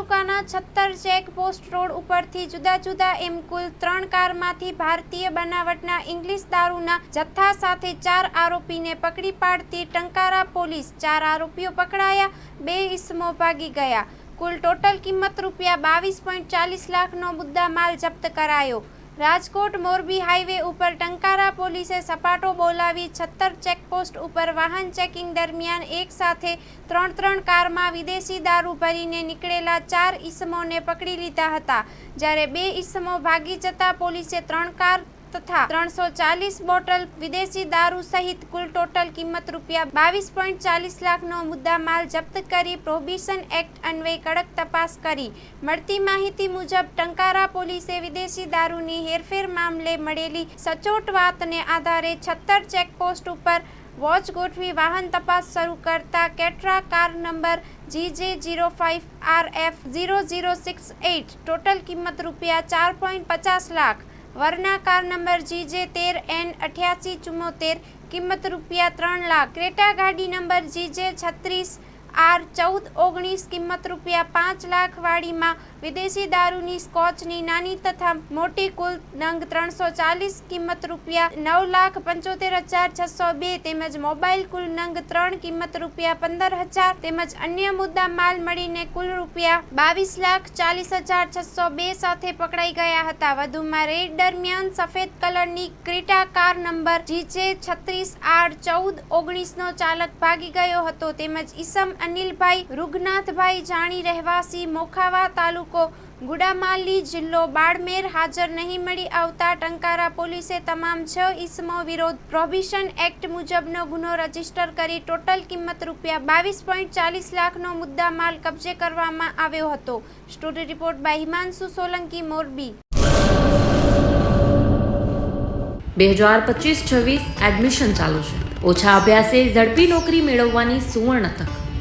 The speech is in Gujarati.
તાલુકાના છત્તર ચેકપોસ્ટ રોડ ઉપરથી જુદા જુદા એમ કુલ ત્રણ કારમાંથી ભારતીય બનાવટના ઇંગ્લિશ દારૂના જથ્થા સાથે ચાર આરોપીને પકડી પાડતી ટંકારા પોલીસ ચાર આરોપીઓ પકડાયા, બે ઇસમો ભાગી ગયા. કુલ ટોટલ કિંમત રૂપિયા બાવીસ પોઈન્ટ ચાલીસ લાખનો મુદ્દા માલ જપ્ત કરાયો. રાજકોટ મોરબી હાઈવે ઉપર ટંકારા પોલીસે સપાટો બોલાવી છત્તર ચેકપોસ્ટ ઉપર વાહન ચેકિંગ દરમિયાન એક સાથે ત્રણ ત્રણ કારમાં વિદેશી દારૂ ભરીને નીકળેલા ચાર ઈસમોને પકડી લીધા હતા. જ્યારે બે ઈસમો ભાગી જતા પોલીસે ત્રણ કાર તથા ત્રણસો ચાલીસ બોટલ વિદેશી દારૂ સહિત કુલ ટોટલ કિંમત રૂપિયા બાવીસ પોઈન્ટ ચાલીસ લાખનો મુદ્દા માલ જપ્ત કરી પ્રોહિબિશન એક્ટ અન્વયે કડક તપાસ કરી. મળતી માહિતી મુજબ, ટંકારા પોલીસે વિદેશી દારૂની હેરફેર મામલે મળેલી સચોટ વાતને આધારે છત્તર ચેકપોસ્ટ ઉપર વોચ ગોઠવી વાહન તપાસ શરૂ કરતા કેટ્રા car number GJ zero five R F zero zero six eight total કિંમત રૂપિયા ચાર પોઈન્ટ પચાસ lakh Verna car number GJ તેર એન અઠ્યાસી ચુમ્મોતેર કિંમત રૂપિયા ત્રણ લાખ, ક્રેટા ગાડી નંબર જીજે છત્રીસ આર ચૌદ ઓગણીસ કિંમત રૂપિયા પાંચ લાખ વાળીમાં વિદેશી દારૂની સ્કોચની નાની તથા મોટી કુલ નંગ ત્રણસો ચાલીસ કિંમત રૂપિયા નવ લાખ પંચોતેર હજાર છસો બે તેમજ મોબાઈલ કુલ નંગ ત્રણ કિંમત રૂપિયા પંદર હજાર તેમજ અન્ય મુદ્દા માલ મળીને કુલ રૂપિયા બાવીસ લાખ ચાલીસ હજાર છસો બે સાથે પકડાઈ ગયા હતા. વધુમાં રેડ દરમિયાન સફેદ કલરની ક્રિટા કાર નંબર જીજે છત્રીસ આર ચૌદ ઓગણીસનો ચાલક ભાગી ગયો હતો તેમજ ઈસમ અનિલભાઈ રૂગનાથભાઈ જાણી રહેવાસી મોખાવા તાલુકો ગુડામાલી જિલ્લો બાડમેર હાજર નહીં મળી આવતા ટંકારા પોલીસે તમામ છ ઈસમો વિરોધ પ્રોહિબિશન એક્ટ મુજબનો ગુનો રજિસ્ટર કરી ટોટલ કિંમત રૂપિયા બાવીસ પોઈન્ટ ચાલીસ લાખનો મુદ્દા માલ કબજે કરવામાં આવ્યો હતો. Story report by Himanshu Solanki, Morbi. બે હજાર પચીસ છવ્વીસ એડમિશન ચાલુ છે. ઓછા અભ્યાસે ઝડપી નોકરી મેળવવાની સુવર્ણ તક.